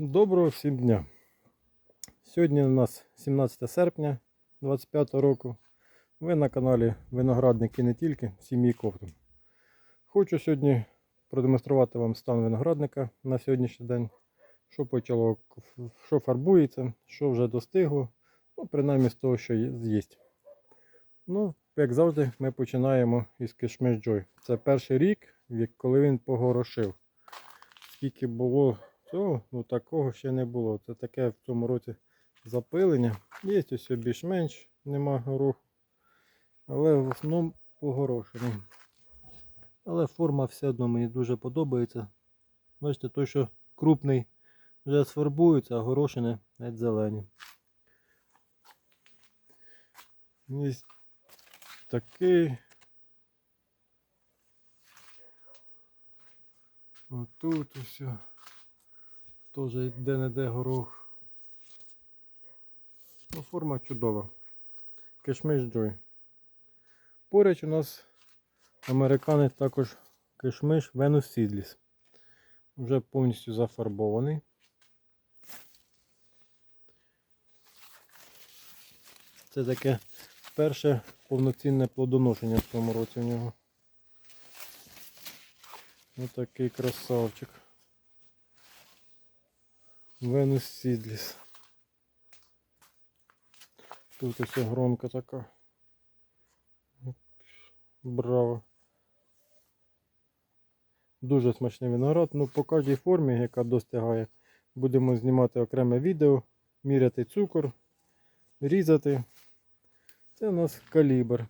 Доброго всім дня. Сьогодні у нас 17 серпня 25 року. Ви на каналі Виноградники не тільки сім'ї Ковтун. Хочу сьогодні продемонструвати вам стан виноградника на сьогоднішній день, що почало, що фарбується, що вже достигло, ну, принаймні з того, що є. Ну, як завжди, ми починаємо із Кишмиш Joy. Це перший рік, коли він погорошив. Скільки було цього, ну такого ще не було. Це таке в цьому році запилення. Є ось більш-менш, нема гороху. Але в основному погорошений. Але форма все одно мені дуже подобається. Бачите, той, що крупний вже сфарбується, а горошини навіть зелені. Є такий. Отут усе. Теж де-не-де горох. Ну, форма чудова. Кишмиш Joy. Поряд у нас американець також кишмиш Venus Seedless. Вже повністю зафарбований. Це таке перше повноцінне плодоношення в цьому році у нього. Ось такий красавчик. Венус Сідліс. Тут ось громка така. Браво. Дуже смачний виноград. Ну по кожній формі, яка достигає, будемо знімати окреме відео, міряти цукор, різати. Це у нас калібр.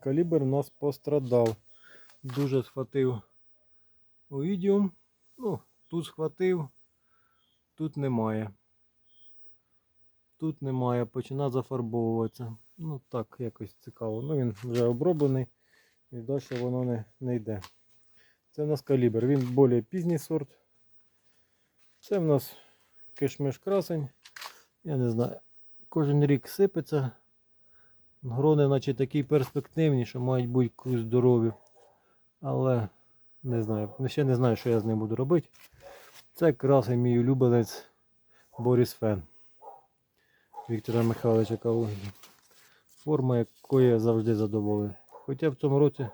Калібр у нас пострадав. Дуже схватив оїдіум. Ну, тут схватив, тут немає. Тут немає, починає зафарбовуватися. Ну так, якось цікаво. Ну він вже оброблений і далі воно не, не йде. Це у нас калібр, він більш пізній сорт. Це в нас кишмиш красень. Я не знаю. Кожен рік сипеться. Грони наче такі перспективні, що мають бути здорові. Але не знаю, ще не знаю, що я з ним буду робити. Це красий мій улюбленець Борис Фен Віктора Михайловича Калугіна. Форма, якої я завжди задоволений. Хоча в цьому році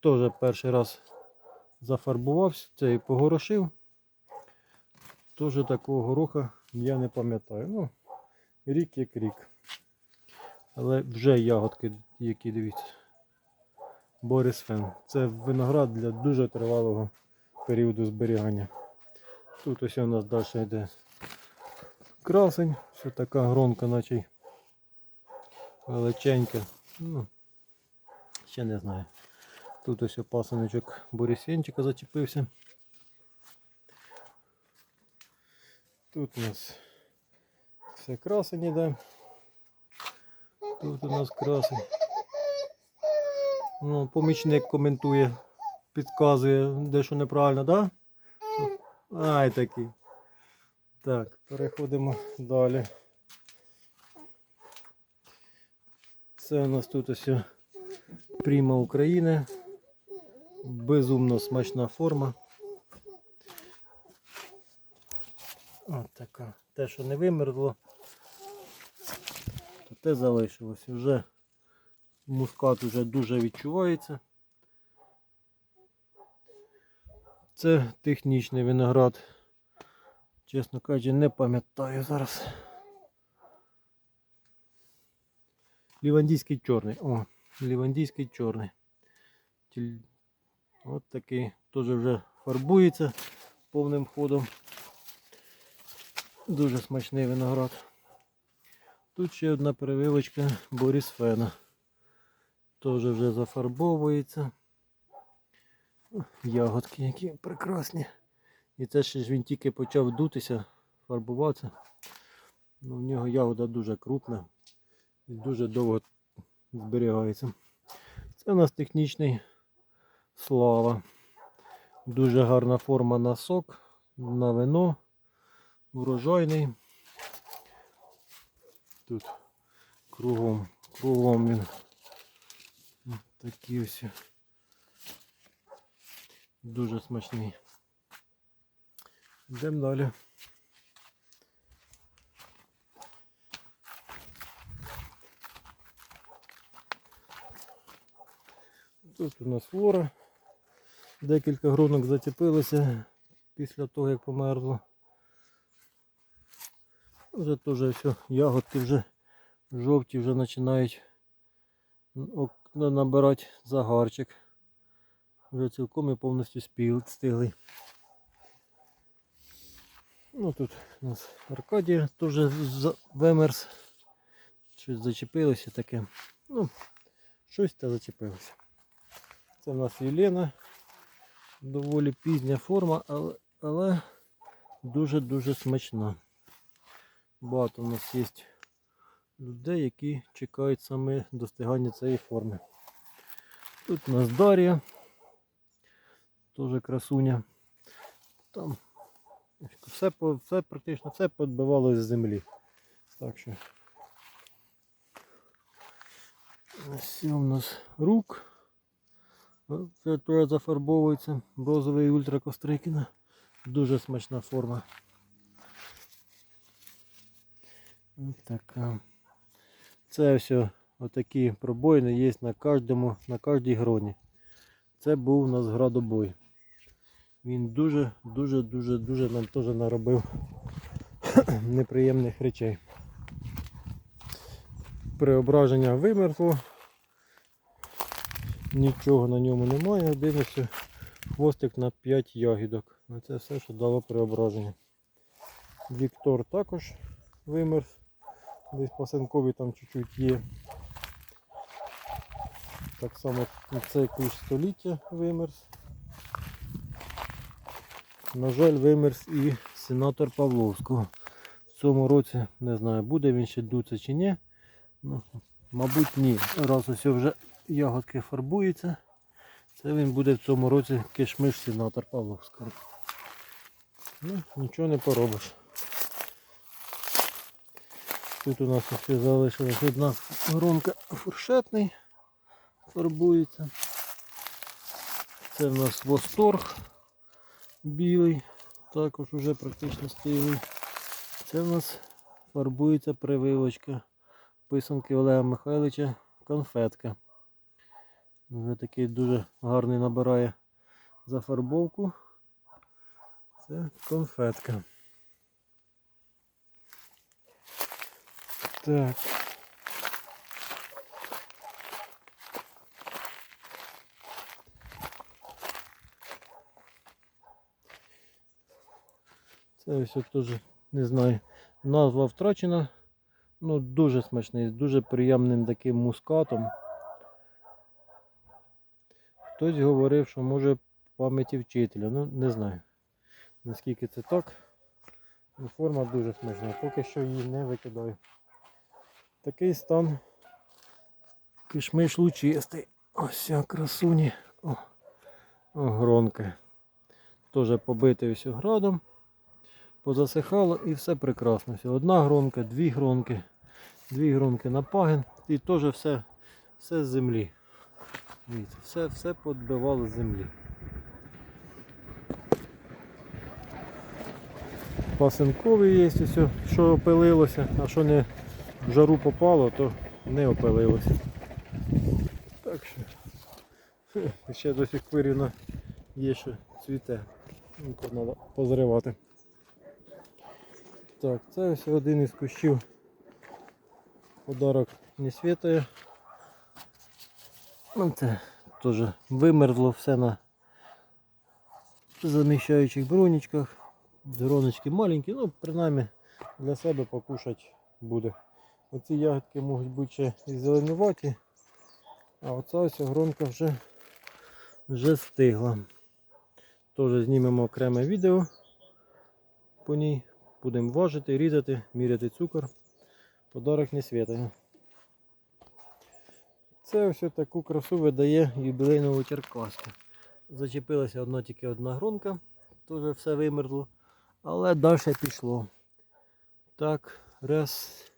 теж перший раз зафарбувався, це і погорошив. Теж такого гороха я не пам'ятаю. Ну, рік як рік. Але вже ягодки, які дивіться. Борис Фен. Це виноград для дуже тривалого періоду зберігання. Тут ось у нас далі йде красень, все така гронка, наче величенька. Ну, ще не знаю. Тут ось пасаночок Борисенчика зачепився. Тут у нас все красень іде. Тут у нас красень. Ну, помічник коментує, підказує, дещо неправильно, так? Да? Ай такий. Так, переходимо далі. Це у нас тут ось Пріма України. Безумно смачна форма. От така. Те, що не вимерзло, то те залишилось. Вже мускат вже дуже відчувається. Це технічний виноград. Чесно кажучи, не пам'ятаю зараз. Лівандійський чорний. О, лівандійський чорний. От такий теж вже фарбується повним ходом. Дуже смачний виноград. Тут ще одна перевивочка Борис Фена. Теж вже зафарбовується. Ягодки які прекрасні. І це ще ж він тільки почав дутися, фарбуватися. Ну, в нього ягода дуже крупна і дуже довго зберігається. Це у нас технічний слава. Дуже гарна форма на сок, на вино, врожайний. Тут кругом, кругом він. Такі ось. Дуже смачний. Йдемо далі. Тут у нас флора. Декілька грунок зацепилися після того, як померло. Вже теж все, ягодки вже жовті вже починають ок- набирати загарчик. Вже цілком і повністю спіл, стиглий. Ну тут у нас Аркадія теж вимерз. Щось зачепилося таке. Ну, щось та зачепилося. Це в нас Єлена. Доволі пізня форма, але дуже-дуже смачна. Багато у нас є людей, які чекають саме достигання цієї форми. Тут у нас Дар'я, теж красуня. Там все, все практично все подбивало з землі. Так що ось у нас рук. Це теж зафарбовується. Розовий ультракострикіна. Дуже смачна форма. Ось така. Це все отакі пробоїни є на кожному, на кожній гроні. Це був у нас градобой. Він дуже, дуже, дуже, нам теж наробив неприємних речей. Преображення вимерзло. Нічого на ньому немає, ось хвостик на 5 ягідок. Ну, Це все, що дало преображення. Віктор також вимерз. Десь пасенкові там чуть-чуть є. Так само цей кущ століття вимерз. На жаль, вимерз і сенатор Павловського. В цьому році не знаю, буде він ще дуться чи ні. Ну, мабуть, ні. Раз ось вже ягодки фарбуються. Це він буде в цьому році кишмиш сенатор Павловського. Ну, нічого не поробиш. Тут у нас ще залишилась одна громка фуршетний. Фарбується. Це в нас восторг білий, також уже практично стиглий. Це в нас фарбується прививочка писанки Олега Михайловича конфетка. Вже такий дуже гарний набирає зафарбовку. Це конфетка. Так. Це ось теж не знаю. Назва втрачена. Ну, дуже смачний, з дуже приємним таким мускатом. Хтось говорив, що може пам'яті вчителя. Ну, не знаю. Наскільки це так. Ну, Форма дуже смачна, поки що її не викидаю. Такий стан кишмиш лучистий. Ось ця красуні. О, о гронки. Теж побитий ось градом. Позасихало і все прекрасно. Все. Одна гронка, дві гронки, дві гронки на пагін і теж все, все з землі. Дивіться, все, все подбивало з землі. Пасинковий є, все, що опилилося, а що не в жару попало, то не опилилося. Так що ще до сих пір вона є, що цвіте. Треба позривати. Так, це ось один із кущів. Подарок не світає. Ну, це теж вимерзло все на заміщаючих бронічках. Гроночки маленькі, ну принаймні для себе покушати буде. Оці ягодки можуть бути ще і зеленуваті, а оця ось гронка вже, вже стигла. Теж знімемо окреме відео по ній. Будемо важити, різати, міряти цукор. Подарок не святає. Це ось таку красу видає юбілейного черкаска. Зачепилася одна тільки одна гронка, теж все вимерзло. Але далі пішло. Так, раз,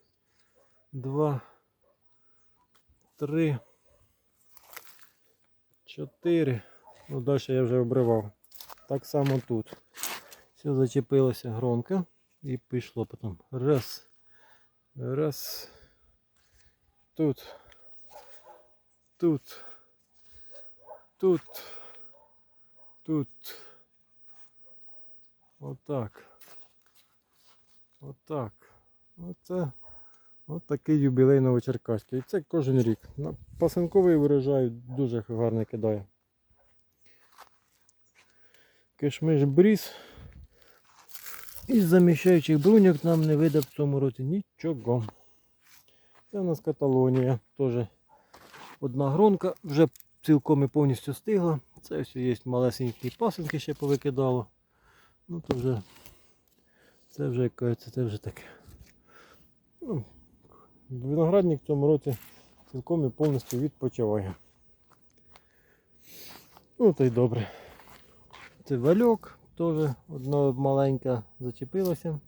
два, три, чотири. Ну, далі я вже обривав. Так само тут. Все зачепилася гронка і пішло потім. Раз. Раз. Тут. Тут. Тут. Тут. Отак. Отак. Оце. От такий юбілей Новочеркаський. І це кожен рік. Пасинковий вирожай дуже гарно кидає. Кишмиш бріз. Із заміщаючих бруньок нам не видав в цьому році нічого. Це у нас Каталонія. Теж одна гронка вже цілком і повністю стигла. Це все є малесенькі пасинки ще повикидало. Ну то вже це вже кажеться, це вже таке. Ну, виноградник в цьому році цілком і повністю відпочиває. Ну то й добре. Це вальок, теж одна маленька зачепилася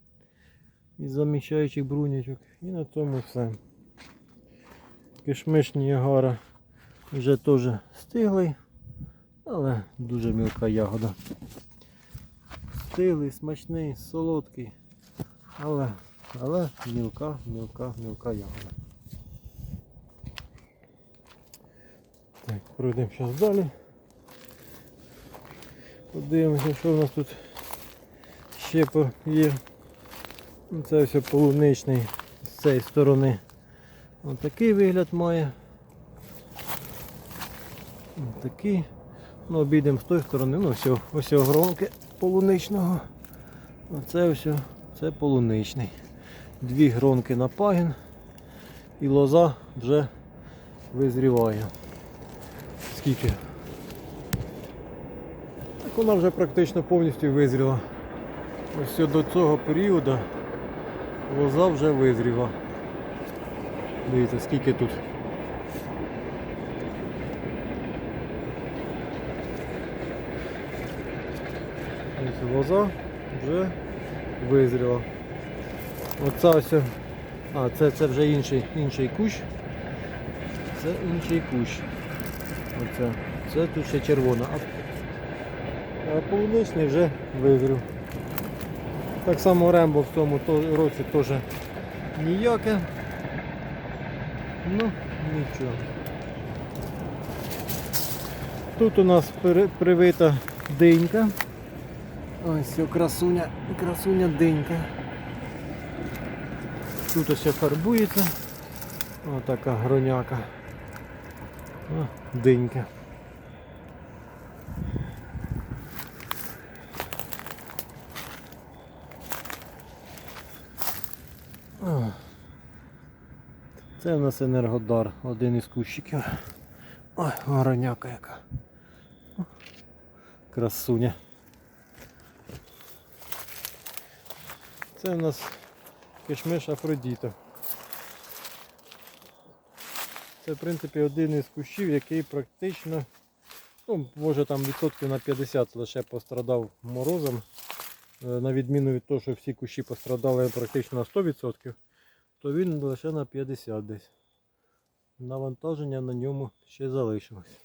із заміщаючих брунячок. І на цьому все. Кишмиш Ніагара вже теж стиглий, але дуже мілка ягода. Стиглий, смачний, солодкий, але, але мілка, мілка, мілка ягода. Так, пройдемо зараз далі. Подивимося, що в нас тут ще є. Ну, Це все полуничний з цієї сторони. Ось такий вигляд має. Ось такий. Ну, обійдемо з тої сторони, ну все, ось гронки полуничного. Оце все, це полуничний. Дві гронки на пагін і лоза вже визріває. Скільки? Так вона вже практично повністю визріла. Ось до цього періоду лоза вже визріла. Дивіться, скільки тут. Ось лоза вже визріла. Оце ось. А, це, це вже інший, інший кущ. Це інший кущ. Оце. Це тут ще червона. А, полуничний вже визрів. Так само рембо в цьому році теж ніяке. Ну, нічого. Тут у нас привита динька. Ось красуня, красуня динька. Тут ось фарбується. Ось така гроняка. О, динька. О. Це в нас енергодар, один із кущиків. Ой, гроняка яка. Красуня. Це в нас кишмиш Афродіта. Це в принципі один із кущів, який практично, ну, може там відсотків на 50 лише пострадав морозом. Е, На відміну від того, що всі кущі пострадали практично на 100%, то він лише на 50 десь. Навантаження на ньому ще залишилось.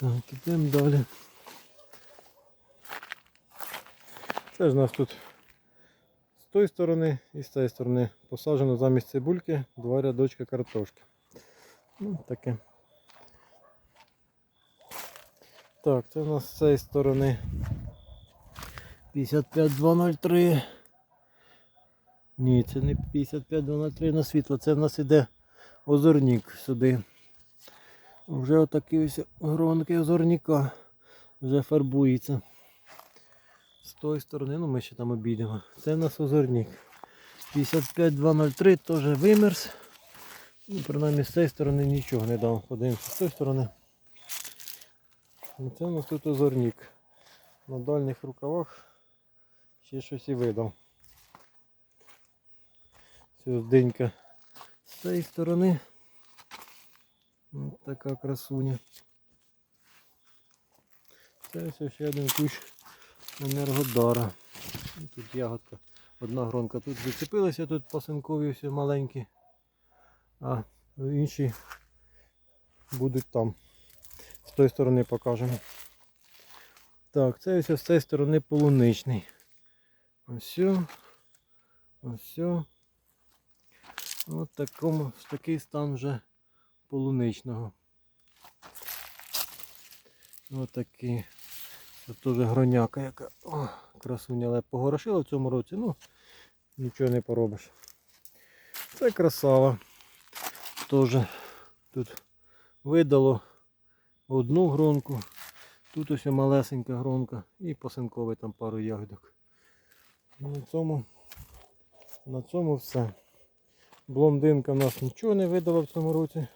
Так, ідемо далі. Це ж у нас тут тої сторони і з цієї сторони посаджено замість цибульки два рядочка картошки. Ну, таке. Так, це у нас з цієї сторони 55203. Ні, це не 55203 на світло, це в нас іде озорник сюди. Вже отакі ось гронки озорника вже фарбується. З тої сторони, ну ми ще там обійдемо. Це в нас озорник. 55203 теж вимерз. Ну, принаймні з цієї сторони нічого не дав. Подивимося з цієї сторони. Це у нас тут озорник. На дальніх рукавах ще щось і видав. Це денька з цієї сторони. Ось така красуня. Це ось ще один кущ енергодара. Тут ягодка. Одна гронка тут зацепилася, тут пасинкові всі маленькі, а інші будуть там. З тої сторони покажемо. Так, це ось з цієї сторони полуничний. Ось. Ось. Ось такому, такий стан вже полуничного. Ось такий. Це теж гроняка, яка о, красуня, але погорошила в цьому році, ну нічого не поробиш. Це красава. Теж тут видало одну гронку. Тут ось малесенька гронка і посинковий там пару ягодок. Ну, На цьому, на цьому все. Блондинка в нас нічого не видала в цьому році.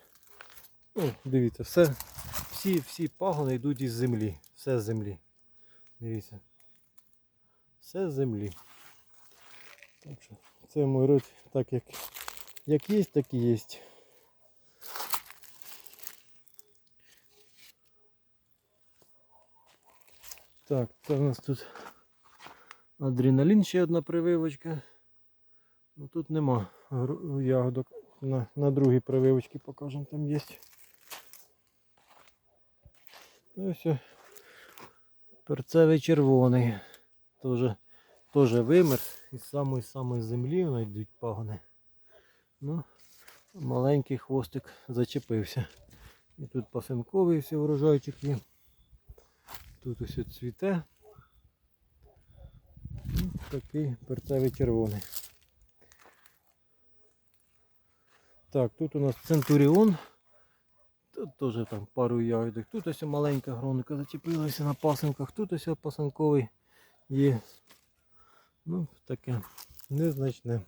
Ну, дивіться, все, всі, всі пагони йдуть із землі. Все з землі. Дивіться. Все з землі. В цьому році так як, як є, так і є. Так, це у нас тут адреналін ще одна прививочка. Ну тут нема ягодок. На, на другій прививочці покажемо, там є. Ну і все. Перцевий червоний. Тоже, тоже вимер. Із самої самої землі вони йдуть пагони. Ну, маленький хвостик зачепився. І тут пасинковий все урожайчик є. Тут ось цвіте. Ну, Такий перцевий червоний. Так, тут у нас Центуріон. Тут теж там пару ягодок. Тут ось маленька гронка зачепилася на пасинках. Тут ось пасинковий є. Ну, таке незначне.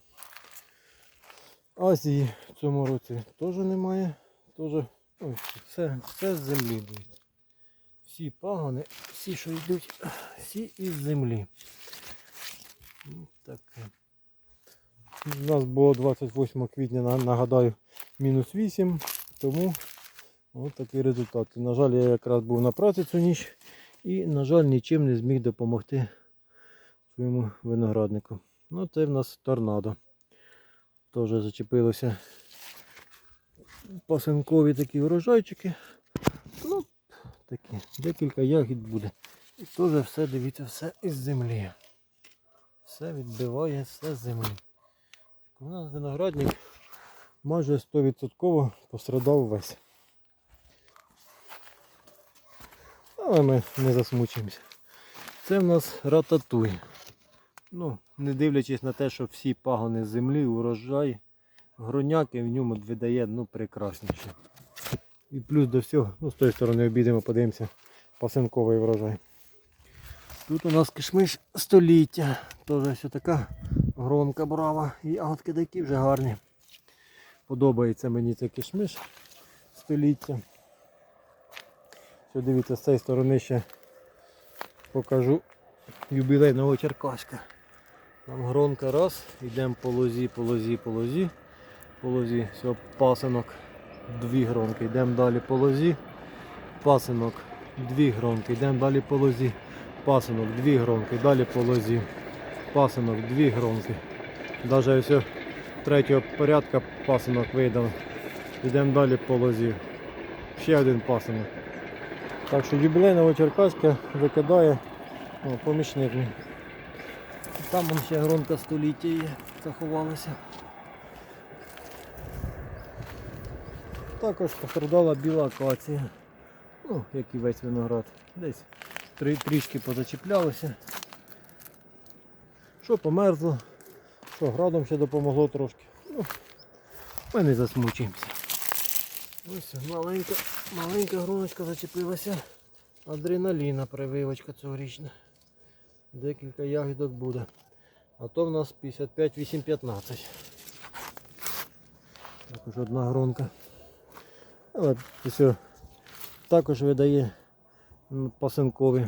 Азії в цьому році теж немає. Теж ось, все, все з землі буде. Всі пагони, всі, що йдуть, всі із землі. Ну, таке. У нас було 28 квітня, нагадаю, мінус 8, тому ось такий результат. На жаль, я якраз був на праці цю ніч і, на жаль, нічим не зміг допомогти своєму винограднику. Ну, це в нас торнадо. Теж зачепилося пасинкові такі урожайчики. Ну, такі, декілька ягід буде. І теж все, дивіться, все із землі. Все відбиває, все з землі. У нас виноградник майже 100% пострадав весь. Але ми не засмучуємося. Це в нас рататуй. Ну, не дивлячись на те, що всі пагони землі, урожай, гроняки в ньому видає ну, прекрасніше. І плюс до всього, ну з тої сторони обійдемо, подивимося, пасинковий врожай. Тут у нас кишмиш століття. Теж ось така гронка брава. І такі вже гарні. Подобається мені цей кишмиш століття. Що дивіться, з цієї сторони ще покажу юбілейного черкаська. Там гронка раз, йдемо по лозі, по лозі, по лозі. По лозі, все, пасинок, дві гронки. Йдемо далі по лозі. Пасинок, дві гронки. Йдемо далі по лозі. Пасинок, дві гронки. Далі по лозі. Пасинок, дві гронки. Навіть ось третього порядка пасинок видав. Йдемо далі по лозі. Ще один пасинок. Так що юбілейного черкаська викидає помічник. Там ще гронка століття є, заховалася. Також пострадала біла акація. Ну, як і весь виноград. Десь трішки позачіплялося. Що померзло, що градом ще допомогло трошки. Ну, ми не засмучуємося. Ось маленька, маленька гроночка зачепилася. Адреналіна прививочка цьогорічна. Декілька ягідок буде. А то в нас 55-8-15. Також одна гронка. Але все також видає пасинкові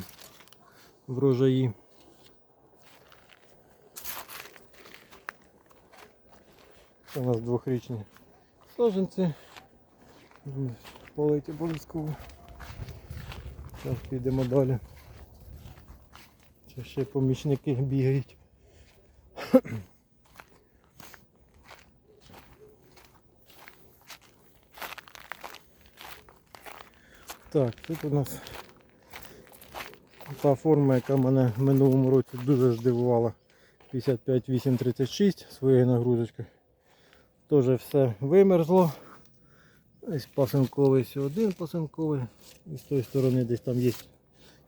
врожаї. Це у нас двохрічні саджанці. Полить обов'язково. Зараз підемо далі. Ще ще помічники бігають. Так, тут у нас та форма, яка мене в минулому році дуже здивувала. 55836 своєю нагрузочкою. Теж все вимерзло. Ось пасинковий ось один пасинковий. І з тої сторони десь там є.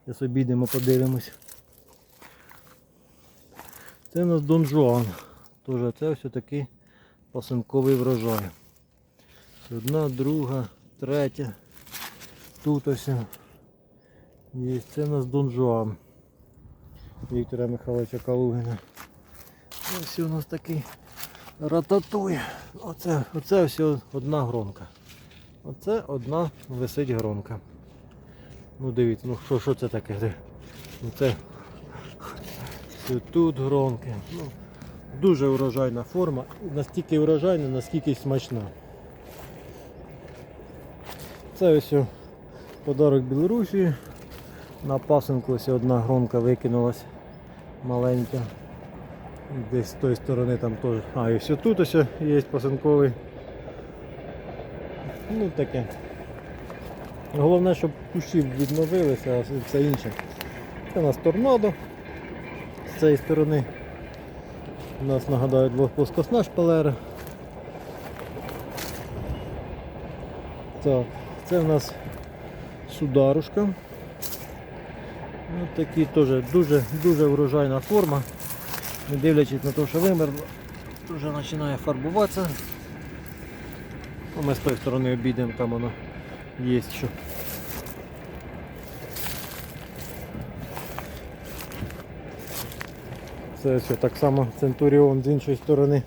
Зараз обійдемо, подивимось. Це у нас Дон Жуан. Теж це все такий пасинковий врожай. Одна, друга, третя. Тут ось. Є. Це у нас Дон Жуан. Віктора Михайловича Калугіна. Ось у нас такий рататуй. Оце, оце все одна гронка. Оце одна висить гронка. Ну дивіться, ну що, що це таке? Ну, це тут гронки. Ну, дуже урожайна форма. Настільки урожайна, наскільки смачна. Це ось подарок Білорусі. На пасинку ось одна гронка викинулась маленька. Десь з тої сторони там теж. А, і все тут ось є пасинковий. Ну таке. Головне, щоб кущі відновилися, а все інше. Це у нас торнадо. З цієї сторони у нас нагадаю двохплоскосна шпалера. Так, це у нас сударушка. Ось такі теж дуже дуже врожайна форма. Не дивлячись на те, що вимерло, вже починає фарбуватися. Ну, Ми з тої сторони обійдемо, там воно є що. Це все так само Центуріон з іншої сторони.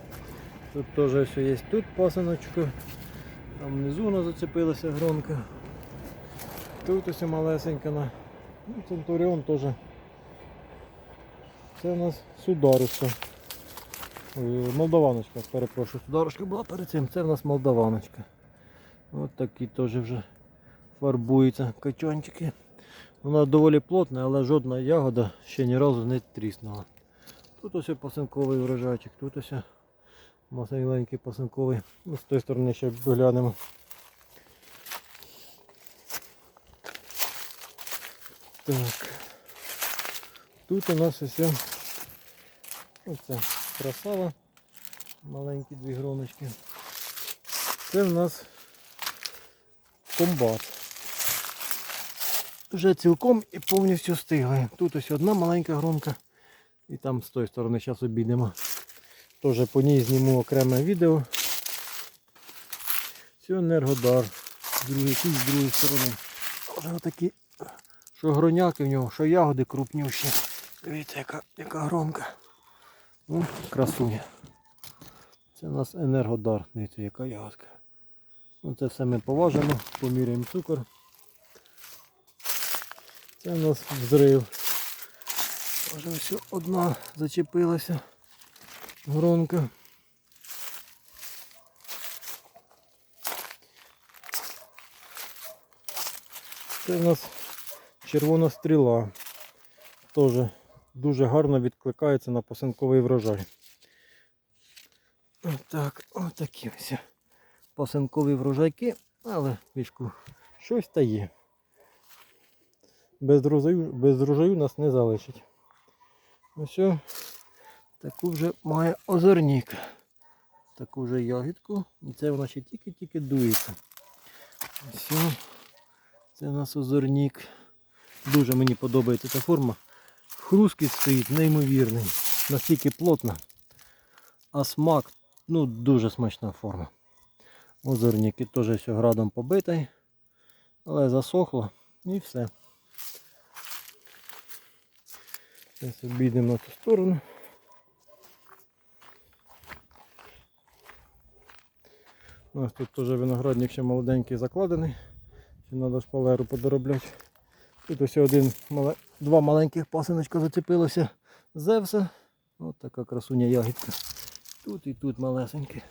Тут теж все є. Тут пасиночка. Там внизу вона зацепилася гронка. Тут ось малесенька на. Ну, Центуріон теж. Це у нас сударушка. Ой, Молдаваночка, перепрошую. Сударушка була перед цим. Це в нас молдаваночка. Ось такі теж вже фарбуються качанчики. Вона доволі плотна, але жодна ягода ще ні разу не тріснула. Тут ось пасинковий врожайчик, тут ось масенький пасинковий. Ну, з тої сторони ще виглянемо. Так. Тут у нас ось оце красава. Маленькі дві гроночки. Це в нас комбат. Вже цілком і повністю стигли. Тут ось одна маленька гронка. І там з тої сторони зараз обійдемо. Теж по ній зніму окреме відео. Це енергодар. Другий кінь з другої сторони. Вже отакі, що гроняки в нього, що ягоди крупніші. Дивіться, яка, яка громка. О, красуня. Це у нас енергодар. Дивіться, яка ягодка. Ну, це все ми поважимо, поміряємо цукор. Це у нас взрив. Вже ось одна зачепилася гронка. Це у нас червона стріла. Теж дуже гарно відкликається на посинковий врожай. Отак, отакі ось посинкові врожайки, але вішку щось та є. Без врожаю, без врожаю нас не залишить. Ось таку вже має озорник. Таку вже ягідку. І це вона ще тільки-тільки дується. Ось це у нас озорник. Дуже мені подобається ця форма. Хрусткість стоїть неймовірний. Настільки плотна. А смак, ну, дуже смачна форма. Озорники теж все градом побитий. Але засохло і все. Зараз обійдемо на ту сторону. У нас тут теж виноградник ще молоденький закладений. Ще треба шпалеру подоробляти. Тут ось один, два маленьких пасиночка зацепилося Зевса. Ось така красуня ягідка. Тут і тут малесенькі.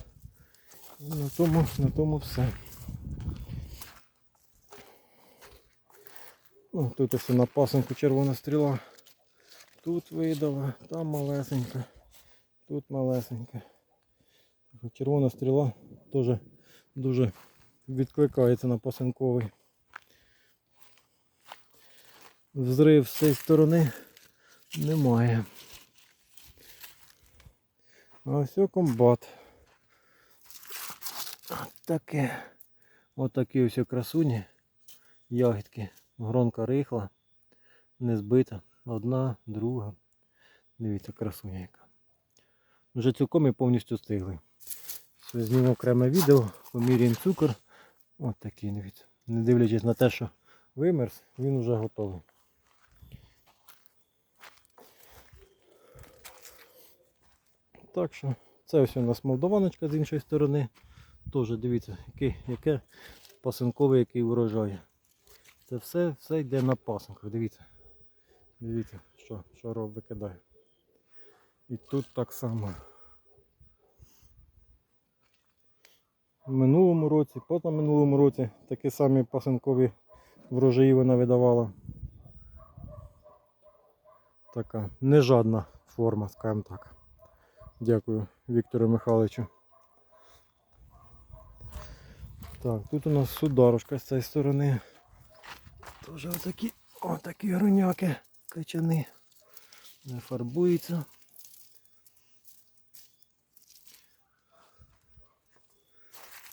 І на тому, на тому все. О, тут ось на пасинку червона стріла. Тут видала, там малесенька, тут малесенька. Червона стріла теж дуже відкликається на пасинковий. Взрив з цієї сторони немає. Ось о комбат. Таке. Отакі ось красуні. Ягідки. Гронка рихла. Не збита. Одна, друга. Дивіться, красуня яка. Вже цілком і повністю стигли. Все, зніму окреме відео, поміряємо цукор. Ось такий, дивіться. Не дивлячись на те, що вимерз, він вже готовий. Так що це ось у нас молдованочка з іншої сторони. Теж дивіться, який, яке пасинковий який урожай. Це все, все йде на пасинках. Дивіться. Дивіться, що, що роб викидає. І тут так само. В минулому році, позаминулому році такі самі пасинкові врожаї вона видавала. Така нежадна форма, скажімо так. Дякую Віктору Михайловичу. Так, тут у нас сударушка з цієї сторони. Тоже отакі, отакі груняки, качани. Не фарбується.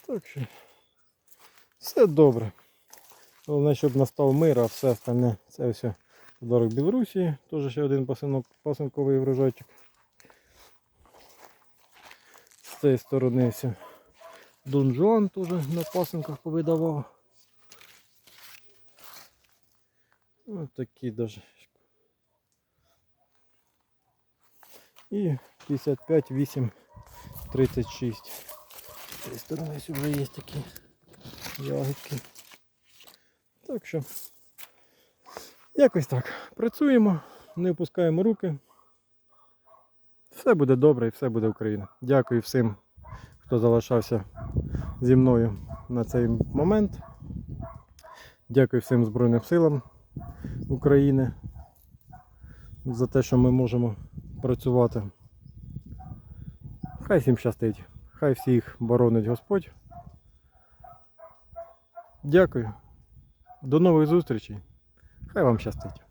Так що все добре. Головне, щоб настав мир, а все остальне це все подарок Білорусі. Теж ще один пасинок, пасинковий врожайчик. З цієї сторони все. Дон теж на пасинках повидавав. Ось такі даже. І 55, 8, 36. З цієї сторони вже є такі ягодки. Так що якось так. Працюємо, не опускаємо руки. Все буде добре і все буде Україна. Дякую всім, хто залишався зі мною на цей момент. Дякую всім Збройним силам України за те, що ми можемо працювати. Хай всім щастить. Хай всіх боронить Господь. Дякую. До нових зустрічей. Хай вам щастить.